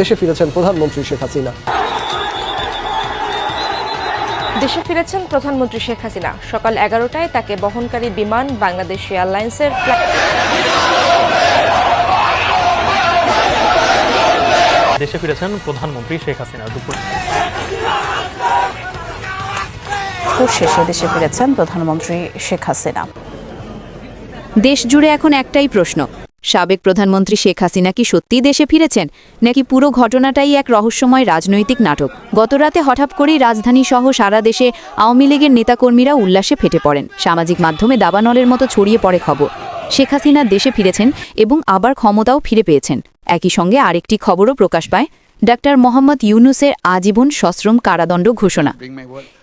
দেশে ফিরেছেন প্রধানমন্ত্রী শেখ হাসিনা। দেশে ফিরেছেন প্রধানমন্ত্রী শেখ হাসিনা। সকাল এগারোটায় তাকে বহনকারী বিমান বাংলাদেশ এয়ারলাইন্সের দেশে ফিরেছেন প্রধানমন্ত্রী শেখ হাসিনা দুপুর। সফর শেষে দেশে ফিরেছেন প্রধানমন্ত্রী শেখ হাসিনা। দেশ জুড়ে এখন একটাই প্রশ্ন সাবেক প্রধানমন্ত্রী শেখ হাসিনা কি সত্যিই দেশে ফিরেছেন? নাকি পুরো ঘটনাটাই এক রহস্যময় রাজনৈতিক নাটক? গতরাতে হঠাৎ করেই রাজধানী সহ সারা দেশে আওয়ামী লীগের নেতাকর্মীরা উল্লাসে ফেটে পড়েন। সামাজিক মাধ্যমে দাবানলের মতো ছড়িয়ে পড়ে খবর। শেখ হাসিনা দেশে ফিরেছেন এবং আবার ক্ষমতাও ফিরে পেয়েছেন। একই সঙ্গে আরেকটি খবরও প্রকাশ পায়। ডাক্তার মোহাম্মদ ইউনুসের আজীবন সশ্রম কারাদণ্ড ঘোষণা।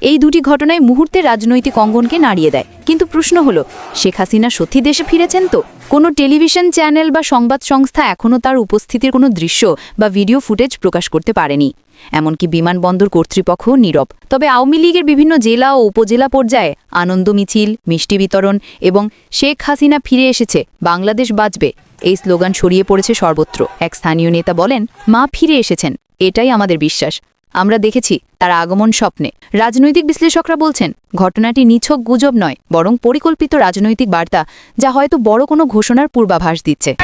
এই দুটি ঘটনায় মুহূর্তে রাজনৈতিক অঙ্গনকে নাড়িয়ে দেয়। কিন্তু প্রশ্ন হলো, শেখ হাসিনা সত্যি দেশে ফিরেছেন তো? কোনো টেলিভিশন চ্যানেল বা সংবাদ সংস্থা এখনও তার উপস্থিতির কোনো দৃশ্য বা ভিডিও ফুটেজ প্রকাশ করতে পারেনি। এমনকি বিমানবন্দর কর্তৃপক্ষ নীরব। তবে আওয়ামী লীগের বিভিন্ন জেলা ও উপজেলা পর্যায়ে আনন্দ মিছিল, মিষ্টি বিতরণ এবং শেখ হাসিনা ফিরে এসেছে, বাংলাদেশ বাঁচবে এই স্লোগান ছড়িয়ে পড়েছে সর্বত্র। এক স্থানীয় নেতা বলেন, মা ফিরে এসেছেন। এটাই আমাদের বিশ্বাস। আমরা দেখেছি তার আগমন স্বপ্নে। রাজনৈতিক বিশ্লেষকরা বলছেন, ঘটনাটি নিছক গুজব নয়, বরং পরিকল্পিত রাজনৈতিক বার্তা, যা হয়তো বড় কোনো ঘোষণার পূর্বাভাস দিচ্ছে।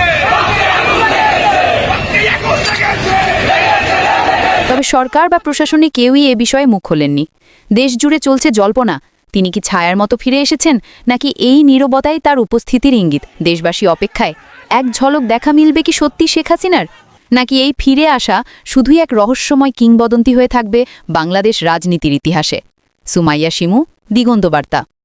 তবে সরকার বা প্রশাসনে কেউই এ বিষয়ে মুখ খোলেননি। দেশ জুড়ে চলছে জল্পনা। তিনি কি ছায়ার মতো ফিরে এসেছেন, নাকি এই নিরবতাই তার উপস্থিতির ইঙ্গিত? দেশবাসী অপেক্ষায়, এক ঝলক দেখা মিলবে কি সত্যি শেখ হাসিনার? নাকি এই ফিরে আসা শুধুই এক রহস্যময় কিংবদন্তি হয়ে থাকবে বাংলাদেশ রাজনীতির ইতিহাসে? সুমাইয়া শিমু, দিগন্ত বার্তা।